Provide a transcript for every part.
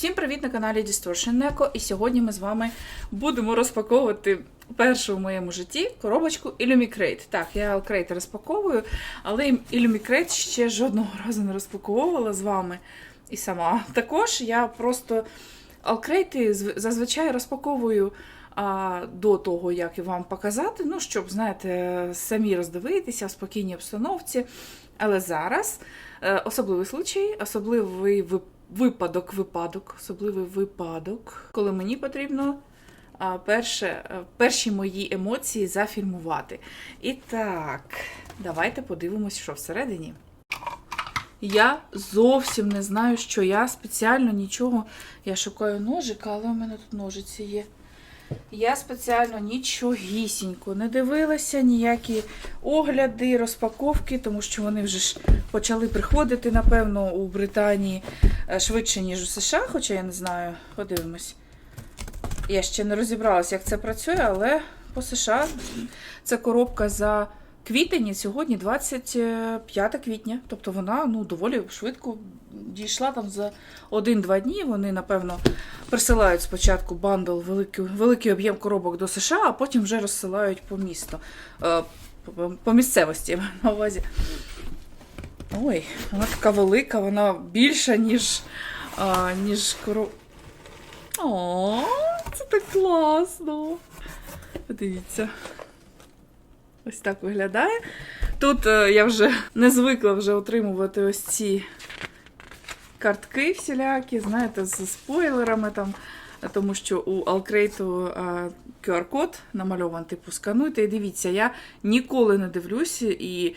Всім привіт на каналі Distortion Neko. І сьогодні ми з вами будемо розпаковувати першу в моєму житті коробочку Illumicrate. Так, я Allcrate розпаковую, але Illumicrate ще жодного разу не розпаковувала з вами і сама. Також я просто Allcrate зазвичай розпаковую а, до того, як вам показати, ну, щоб, знаєте, самі роздивитися в спокійній обстановці. Але зараз е, особливий случай, особливий випадок випадок, випадок, особливий випадок, коли мені потрібно перше, а, перші мої емоції зафільмувати. І так, давайте подивимось, що всередині. Я зовсім не знаю, що я спеціально нічого. Я шукаю ножика, але у мене тут ножиці є. Я спеціально нічогісінько не дивилася, ніякі огляди, розпаковки, тому що вони вже ж почали приходити, напевно, у Британії е, швидше, ніж у США, хоча я не знаю, подивимось. Я ще не розібралася, як це працює, але по США це коробка за квітень, сьогодні 25 квітня. Тобто вона ну, доволі швидко дійшла там за 1-2 дні. Вони, напевно, присилають спочатку бандл, великий великий об'єм коробок до США, а потім вже розсилають по місту, е, по, місцевості на увазі. Ой, вона така велика, вона більша, ніж а, ніж коробка. О, це так класно. Подивіться. Ось так виглядає. Тут е, я вже не звикла вже отримувати ось ці картки всілякі, знаєте, з спойлерами там, тому що у Алкрейту QR-код намальований, типу, скануйте. І дивіться, я ніколи не дивлюся і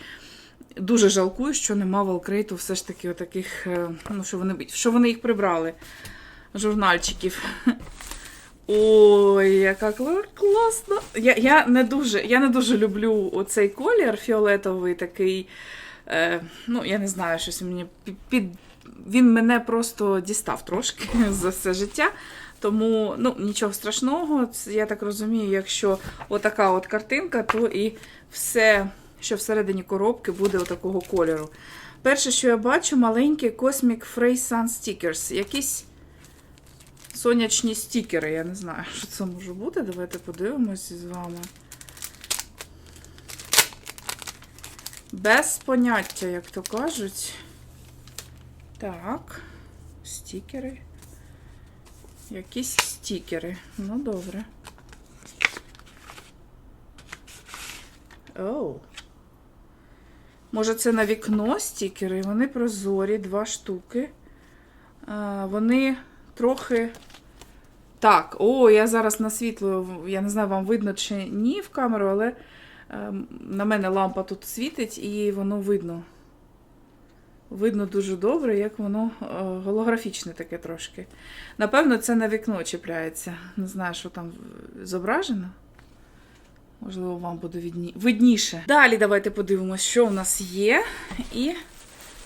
дуже жалкую, що нема в Алкрейту все ж таки отаких, е, ну, що вони що вони їх прибрали, журнальчиків. Ой, яка класна. Я я, не дуже я не дуже люблю оцей колір фіолетовий такий. Е, Ну, я не знаю, щось мені під. Він мене просто дістав трошки за все життя. Тому ну, нічого страшного. Я так розумію, якщо отака от картинка, то і все, що всередині коробки, буде отакого кольору. Перше, що я бачу, маленький Cosmic Frey Sun Stickers. Якісь сонячні стікери. Я не знаю, що це може бути. Давайте подивимось з вами. Без поняття, як то кажуть. Так, стікери. Якісь стікери. Ну, добре. Оу. Може, це на вікно стікери? Вони прозорі, два штуки. Вони трохи. Так, о, я зараз на світло, я не знаю, вам видно чи ні в камеру, але е, на мене лампа тут світить і воно видно. Видно дуже добре, як воно е, голографічне таке трошки. Напевно, це на вікно чіпляється. Не знаю, що там зображено. Можливо, вам буде видні... видніше. Далі давайте подивимося, що у нас є. І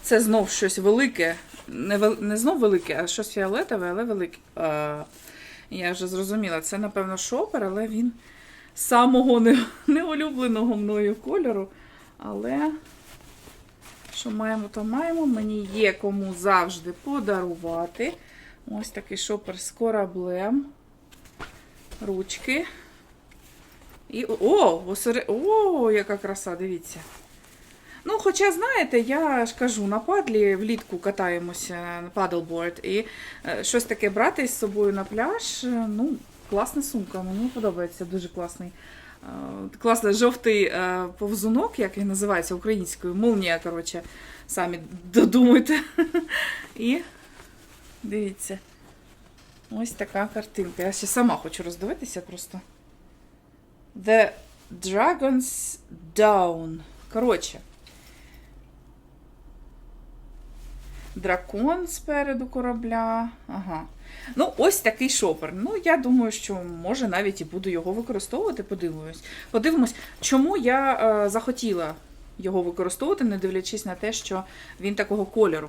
це знов щось велике. Не не знов велике, а щось фіолетове, але велике. А, я вже зрозуміла, це, напевно, шопер, але він самого не... неулюбленого мною кольору. Але. Що маємо, то маємо. Мені є кому завжди подарувати. Ось такий шопер з кораблем. Ручки. І, О, осере... О, яка краса, дивіться. Ну, хоча, знаєте, я ж кажу, на падлі влітку катаємося на падлборд, і е, щось таке брати з собою на пляж. Е, ну, класна сумка, мені подобається, дуже класний. Е, класний жовтий повзунок, як він називається українською, молнія, коротше, самі додумайте. І дивіться, ось така картинка. Я ще сама хочу роздивитися просто. The Dragon's Down. Коротше. Дракон спереду корабля. Ага. Ну, ось такий шопер. Ну, я думаю, що може навіть і буду його використовувати. Подивимось. Подивимось, чому я е, захотіла його використовувати, не дивлячись на те, що він такого кольору.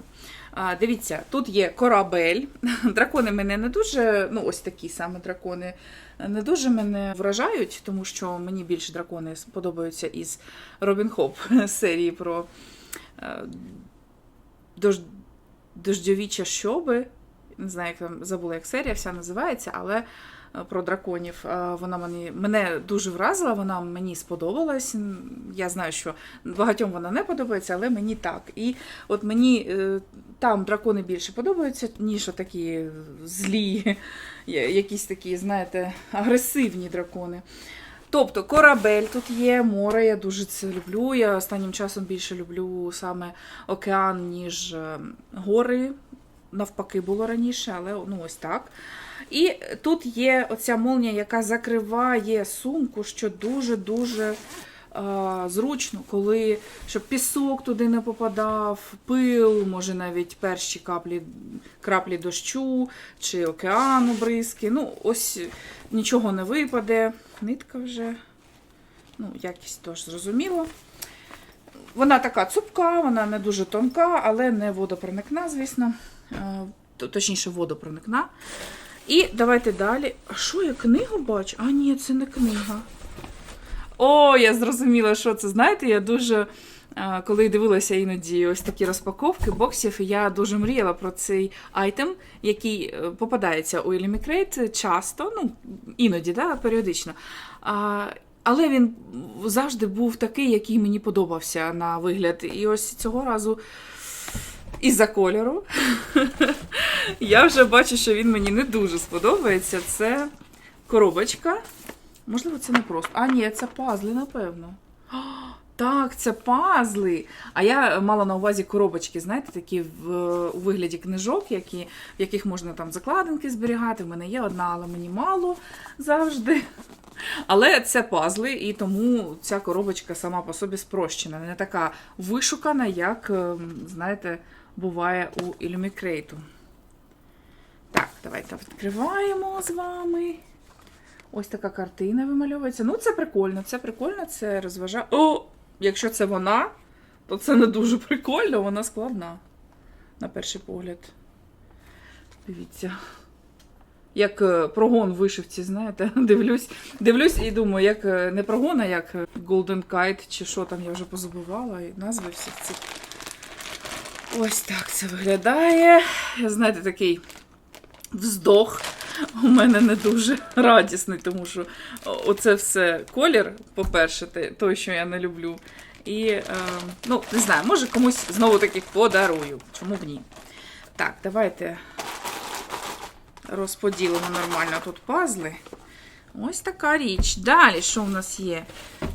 А, Дивіться, тут є корабель. Дракони мене не дуже, ну, ось такі саме дракони, не дуже мене вражають, тому що мені більше дракони подобаються із Робін Хоп серії про е, дождьові чащоби. Не знаю, як там забула, як серія вся називається, але е, про драконів. Е, Вона мені, мене дуже вразила, вона мені сподобалась. Я знаю, що багатьом вона не подобається, але мені так. І от мені е, там дракони більше подобаються, ніж такі злі, якісь такі, знаєте, агресивні дракони. Тобто корабель тут є, море, я дуже це люблю. Я останнім часом більше люблю саме океан, ніж е, гори. Навпаки, було раніше, але ну ось так. І тут є оця молнія, яка закриває сумку, що дуже-дуже е, зручно, коли щоб пісок туди не попадав, пил, може навіть перші каплі, краплі дощу чи океану бризки. Ну, ось нічого не випаде. Нитка вже, ну, якість теж зрозуміло. Вона така цупка, вона не дуже тонка, але не водопроникна, звісно. Е, Точніше, водопроникна. І давайте далі. А що я книгу бачу? А, ні, це не книга. О, я зрозуміла, що це. Знаєте, я дуже. Коли дивилася іноді ось такі розпаковки боксів, я дуже мріяла про цей айтем, який е, попадається у Елімікрейт часто, ну іноді, да, періодично. Але він завжди був такий, який мені подобався на вигляд. І ось цього разу із-за кольору я вже бачу, що він мені не дуже сподобається. Це коробочка. Можливо, це не просто. А, ні, це пазли, напевно. Так, це пазли. А я мала на увазі коробочки, знаєте, такі в, у вигляді книжок, які, в яких можна там закладинки зберігати. В мене є одна, але мені мало завжди. Але це пазли, і тому ця коробочка сама по собі спрощена, не така вишукана, як, ем, знаєте, буває у Ілюмікрейту. Так, давайте відкриваємо з вами. Ось така картина вимальовується. Ну, це прикольно, це прикольно, це розважає. О! Якщо це вона, то це не дуже прикольно, вона складна. На перший погляд. Дивіться. Як е, прогон в вишивці, знаєте, дивлюсь, дивлюсь і думаю, як е, не прогон, а як е, Golden Kite, чи що там я вже позабувала, і назви всіх цих. Ось так це виглядає. Знаєте, такий вздох у мене не дуже радісний, тому що оце все колір, по-перше, той, що я не люблю. І, е, ну, не знаю, може комусь знову таки подарую. Чому б ні? Так, давайте розподілимо нормально тут пазли. Ось така річ. Далі, що в нас є?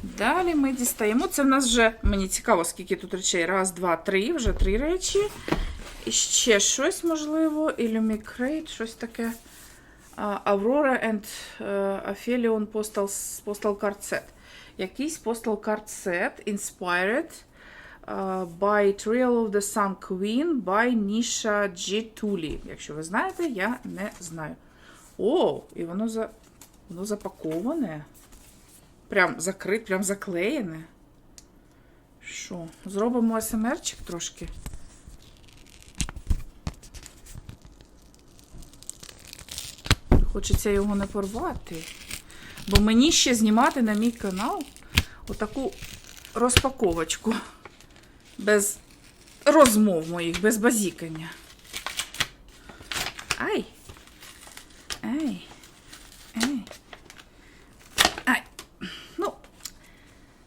Далі ми дістаємо. Це в нас вже, мені цікаво, скільки тут речей. Раз, два, три, вже три речі. І ще щось, можливо, Illumicrate, щось таке. А, Aurora and uh, Aphelion Postal, Card Set. Якийсь Postal Card Set Inspired uh, by Trial of the Sun Queen by Nisha G. Tully. Якщо ви знаєте, я не знаю. О, і воно, за... воно запаковане. Прям закрит, прям заклеєне. Що? Зробимо СМРчик трошки. Хочеться його не порвати. Бо мені ще знімати на мій канал отаку розпаковочку. Без розмов моїх, без базікання. Ай. Ай. Ай. Ну,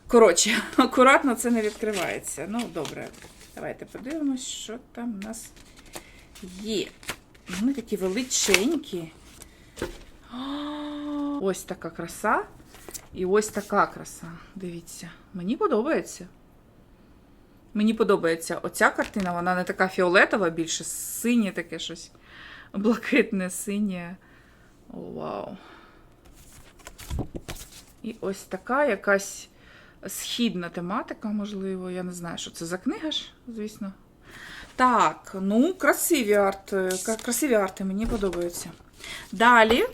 коротше, акуратно це не відкривається. Ну, добре. Давайте подивимось, що там у нас є. Вони такі величенькі. Ось така краса. І ось така краса. Дивіться. Мені подобається. Мені подобається оця картина, вона не така фіолетова, більше синє таке щось. Блакитне, синє. О, вау. І ось така якась східна тематика, можливо. Я не знаю, що це за книга ж, звісно. Так, ну, красиві арт, кра- красиві арти, мені подобаються. Далі.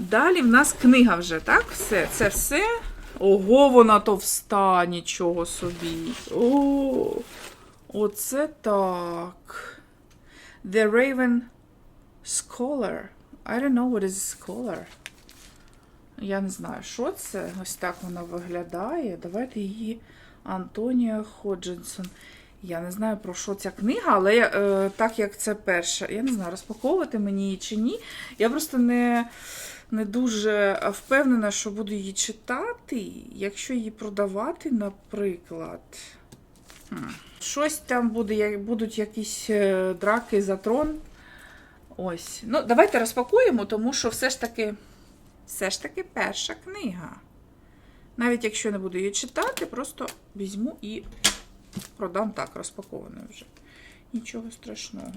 Далі в нас книга вже, так? Все, це все. Ого, вона товста, нічого собі. О, оце так. The Raven Scholar. I don't know what is scholar. Я не знаю, що це. Ось так вона виглядає. Давайте її Антонія Ходжинсон. Я не знаю, про що ця книга, але е, так як це перша, я не знаю, розпаковувати мені її чи ні. Я просто не, не дуже впевнена, що буду її читати, якщо її продавати, наприклад. Щось там буде, будуть якісь е, драки за трон. Ось. Ну, давайте розпакуємо, тому що все ж таки, все ж таки перша книга. Навіть якщо не буду її читати, просто візьму і продам так, розпакованою вже. Нічого страшного.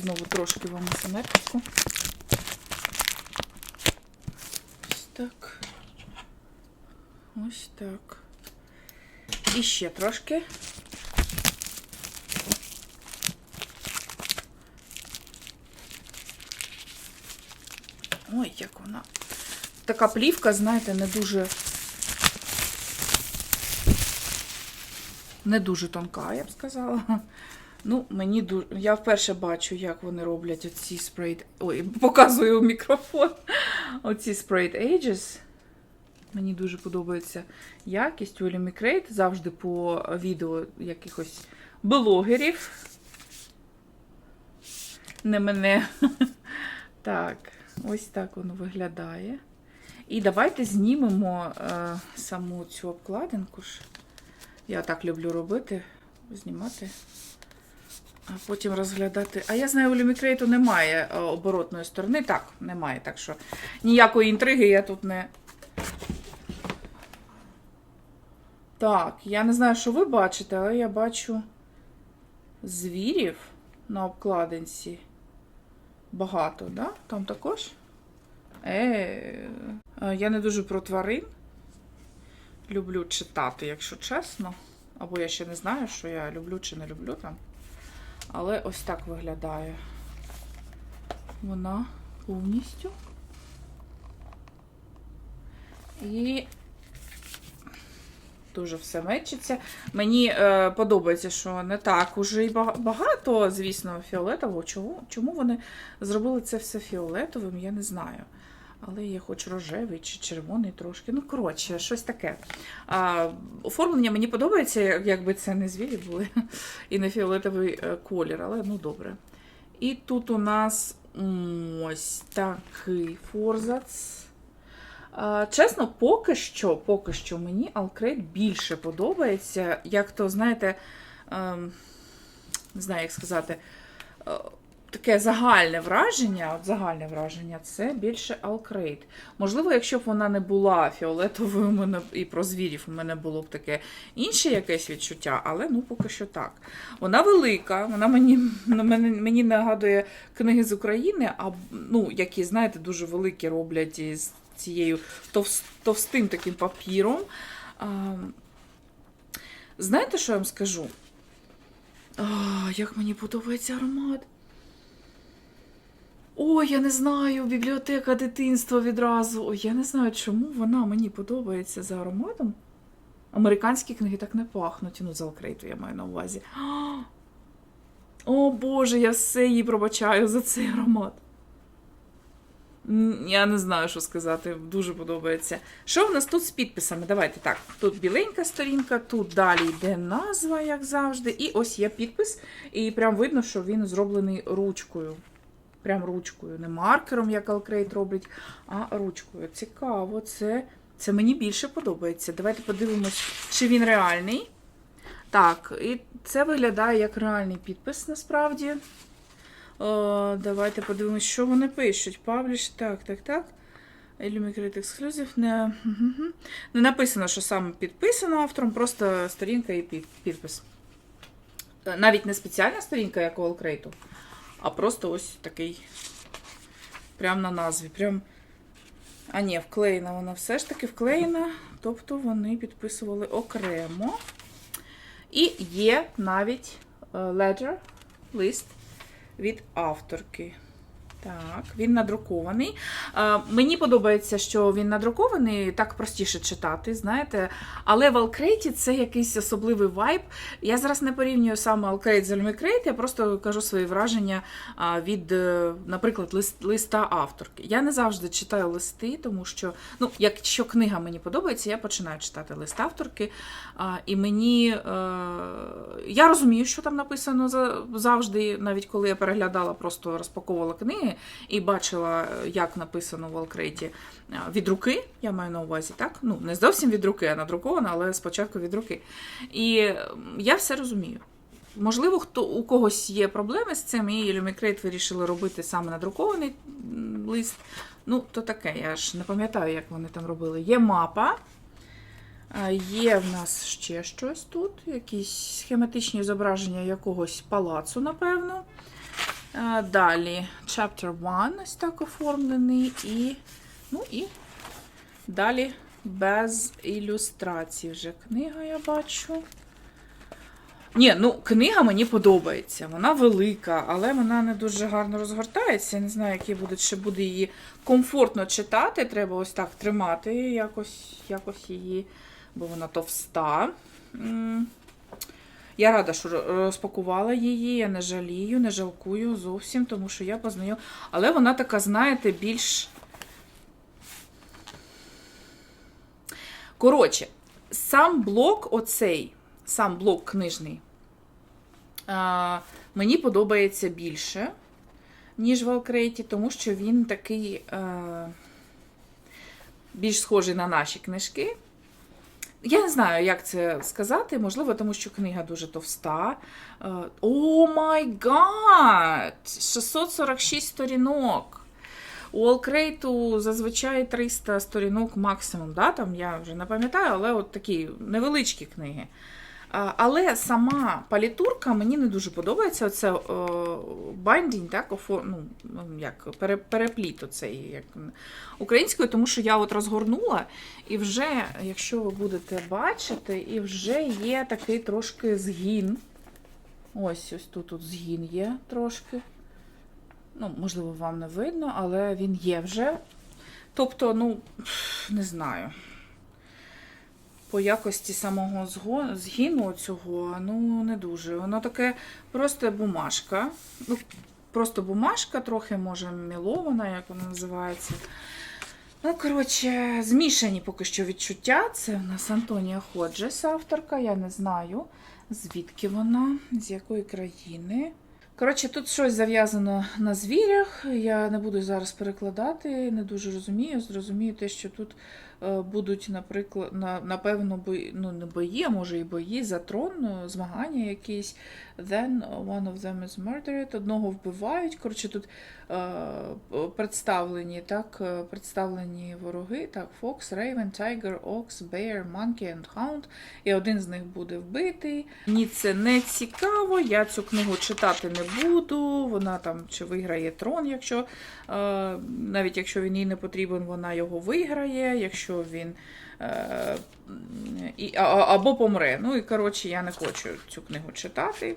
Знову трошки вам смертку. Ось так. Ось так. І ще трошки. Ой, як вона. Така плівка, знаєте, не дуже. Не дуже тонка, я б сказала. Ну, мені дуже. Я вперше бачу, як вони роблять оці Sprayed... Ой, показую мікрофон. Оці Sprayed Ages. Мені дуже подобається якість у Crate завжди по відео якихось блогерів. Не мене. Так, ось так воно виглядає. І давайте знімемо е, саму цю обкладинку ж. Я так люблю робити, знімати, а потім розглядати. А я знаю, у лімікрейту немає е, оборотної сторони. Так, немає. Так що ніякої інтриги я тут не. Так, я не знаю, що ви бачите, але я бачу звірів на обкладинці. Багато, да? Там також? Е, е, я не дуже про тварин. Люблю читати, якщо чесно. Або я ще не знаю, що я люблю чи не люблю там. Але ось так виглядає. Вона повністю. І дуже все мечиться. Мені е, подобається, що не так уже і багато, звісно, фіолетового. Чому, чому вони зробили це все фіолетовим, я не знаю. Але є хоч рожевий чи червоний трошки. Ну, коротше, щось таке. А, оформлення мені подобається, якби це не звірі були, і не фіолетовий е, колір, але ну добре. І тут у нас ось такий форзац. А, Чесно, поки що, поки що мені Алкрейт більше подобається. Як то, знаєте, ем, не знаю, як сказати, е, таке загальне враження, от загальне враження це більше Алкрейт. Можливо, якщо б вона не була фіолетовою, у мене і про звірів у мене було б таке інше якесь відчуття, але ну поки що так. Вона велика, вона мені, мені нагадує книги з України, а, ну, які, знаєте, дуже великі роблять із цією товс- товстим таким папіром. А, знаєте, що я вам скажу? А, як мені подобається аромат. Ой, я не знаю, бібліотека дитинства відразу. Ой, я не знаю, чому вона мені подобається за ароматом. Американські книги так не пахнуть. Ну, з Алкрейту я маю на увазі. О Боже, я все їй пробачаю за цей аромат. Я не знаю, що сказати. Дуже подобається. Що в нас тут з підписами? Давайте так. Тут біленька сторінка, тут далі йде назва, як завжди. І ось є підпис. І прям видно, що він зроблений ручкою. Прям ручкою. Не маркером, як Алкрейт робить, а ручкою. Цікаво, це, це мені більше подобається. Давайте подивимось, чи він реальний. Так, і це виглядає як реальний підпис насправді. О, давайте подивимось, що вони пишуть. Пабліш, так, так, так. Illumicrate Exclusive. Не, не написано, що саме підписано автором, просто сторінка і підпис. Е, Навіть не спеціальна сторінка, як у Алкрейту, а просто ось такий. Прям на назві. Прям... А ні, вклеєна вона все ж таки вклеєна. Тобто вони підписували окремо. І є навіть е, лист від авторки. Так, він надрукований. Е, мені подобається, що він надрукований, так простіше читати, знаєте. Але в Алкрейті це якийсь особливий вайб. Я зараз не порівнюю саме Алкрейт з Альмікрейт, я просто кажу свої враження від, е, наприклад, лист, листа авторки. Я не завжди читаю листи, тому що, ну, якщо книга мені подобається, я починаю читати лист авторки. А, і мені е, я розумію, що там написано завжди, навіть коли я переглядала, просто розпаковувала книги і бачила, е, як написано в Алкрейті е, від руки, я маю на увазі, так? Ну, не зовсім від руки, а надрукована, але спочатку від руки. І я все розумію. Можливо, хто у когось є проблеми з цим, і Lumicrate вирішили робити саме надрукований лист. Ну, то таке, я ж не пам'ятаю, як вони там робили. Є мапа. Є в нас ще щось тут, якісь схематичні зображення якогось палацу, напевно. А, Далі chapter 1 ось так оформлений. І, ну, і далі без ілюстрацій вже книга, я бачу. Ні, ну книга мені подобається. Вона велика, але вона не дуже гарно розгортається. Я не знаю, які будуть, ще буде її комфортно читати. Треба ось так тримати, якось, якось її, бо вона товста. Я рада, що розпакувала її, я не жалію, не жалкую зовсім, тому що я познаю. Але вона така, знаєте, більш. Коротше, сам блок оцей, сам блок книжний, мені подобається більше, ніж в Алкрейті, тому що він такий е, більш схожий на наші книжки. Я не знаю, як це сказати. Можливо, тому що книга дуже товста. Е, О май гад! 646 сторінок. У Олкрейту зазвичай 300 сторінок максимум. Да? Там я вже не пам'ятаю, але от такі невеличкі книги. Але сама палітурка мені не дуже подобається. Оце байдінг, так, офо, ну, як пере- перепліт оцей як українською, тому що я от розгорнула, і вже, якщо ви будете бачити, і вже є такий трошки згін. Ось ось тут, тут згін є трошки. Ну, можливо, вам не видно, але він є вже. Тобто, ну, не знаю. По якості самого згину цього, ну, не дуже. Воно таке просто бумажка. Ну, просто бумажка, трохи, може, мілована, як вона називається. Ну, коротше, змішані поки що відчуття. Це в нас Антонія Ходжес, авторка, я не знаю, звідки вона, з якої країни. Коротше, тут щось зав'язано на звірях. Я не буду зараз перекладати, не дуже розумію. Зрозумію те, що тут будуть, наприклад, на, напевно, бої, ну не бої, а може і бої за трон, ну, змагання якісь. Then one of them is murdered. Одного вбивають. Коротше, тут е, представлені, так, е, представлені вороги. Так, Fox, Raven, Tiger, Ox, Bear, Monkey and Hound. І один з них буде вбитий. Мені це не цікаво, я цю книгу читати не буду. Вона там чи виграє трон, якщо е, навіть якщо він їй не потрібен, вона його виграє. Якщо він е, і, або помре. Ну і коротше, я не хочу цю книгу читати.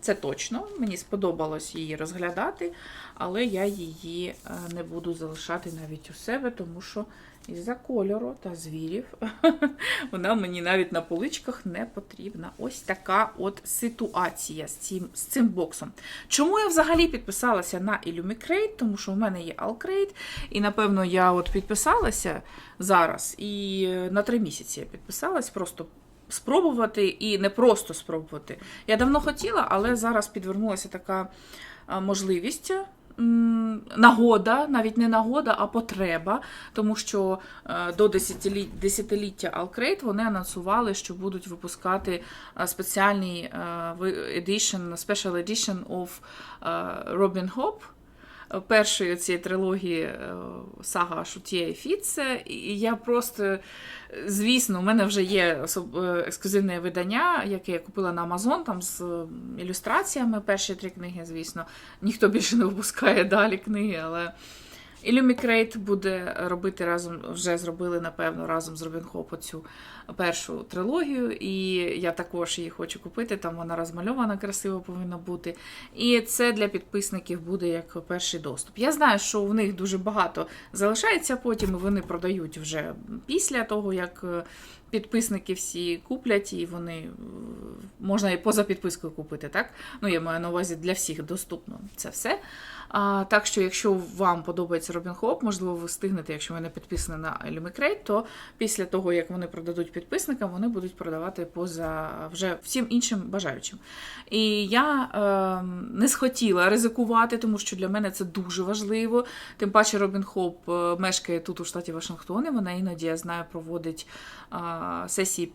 Це точно. Мені сподобалось її розглядати, але я її е, не буду залишати навіть у себе, тому що із-за кольору та звірів вона мені навіть на поличках не потрібна. Ось така от ситуація з цим, з цим боксом. Чому я взагалі підписалася на Illumicrate? Тому що в мене є Alcrate, і напевно я от підписалася зараз і е, на три місяці я підписалась просто. Спробувати і не просто спробувати. Я давно хотіла, але зараз підвернулася така можливість. Нагода, навіть не нагода, а потреба, тому що е, до десятиліття, Alcrate вони анонсували, що будуть випускати е, спеціальний е, edition, special edition of Robin е, першої цієї трилогії е, сага Шутє і Фіце. І я просто, звісно, у мене вже є е, ексклюзивне видання, яке я купила на Амазон там з е, ілюстраціями. Перші три книги, звісно. Ніхто більше не випускає далі книги, але. Illumicrate буде робити разом, вже зробили, напевно, разом з Робін Хоп оцю першу трилогію, і я також її хочу купити. Там вона розмальована, красиво повинна бути. І це для підписників буде як перший доступ. Я знаю, що в них дуже багато залишається потім, і вони продають вже після того, як підписники всі куплять, і вони е, можна і поза підпискою купити, так? Ну, я маю на увазі для всіх доступно це все. А, так що, якщо вам подобається Робін Хоп, можливо, ви встигнете, якщо ви не підписані на Illumicrate, то після того, як вони продадуть підписникам, вони будуть продавати поза вже всім іншим бажаючим. І я е, не схотіла ризикувати, тому що для мене це дуже важливо. Тим паче Робін Хоп е, мешкає тут у штаті Вашингтон, і вона іноді, я знаю, проводить е, сесії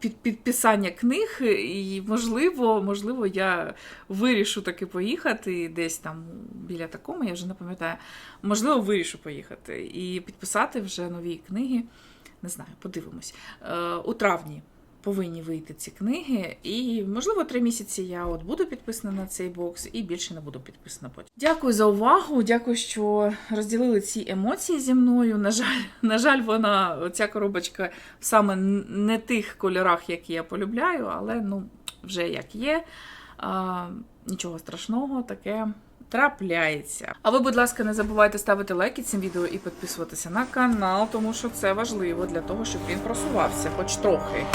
під підписання книг, і можливо, можливо, я вирішу таки поїхати десь там біля такому, я вже не пам'ятаю. Можливо, вирішу поїхати і підписати вже нові книги. Не знаю, подивимось. Е, у травні повинні вийти ці книги, і можливо три місяці я от буду підписана на цей бокс і більше не буду підписана потім. Дякую за увагу. Дякую, що розділили ці емоції зі мною. На жаль, на жаль, вона ця коробочка саме не тих кольорах, які я полюбляю, але ну вже як є. А, нічого страшного, таке. Трапляється. А ви, будь ласка, не забувайте ставити лайки цим відео і підписуватися на канал, тому що це важливо для того, щоб він просувався хоч трохи.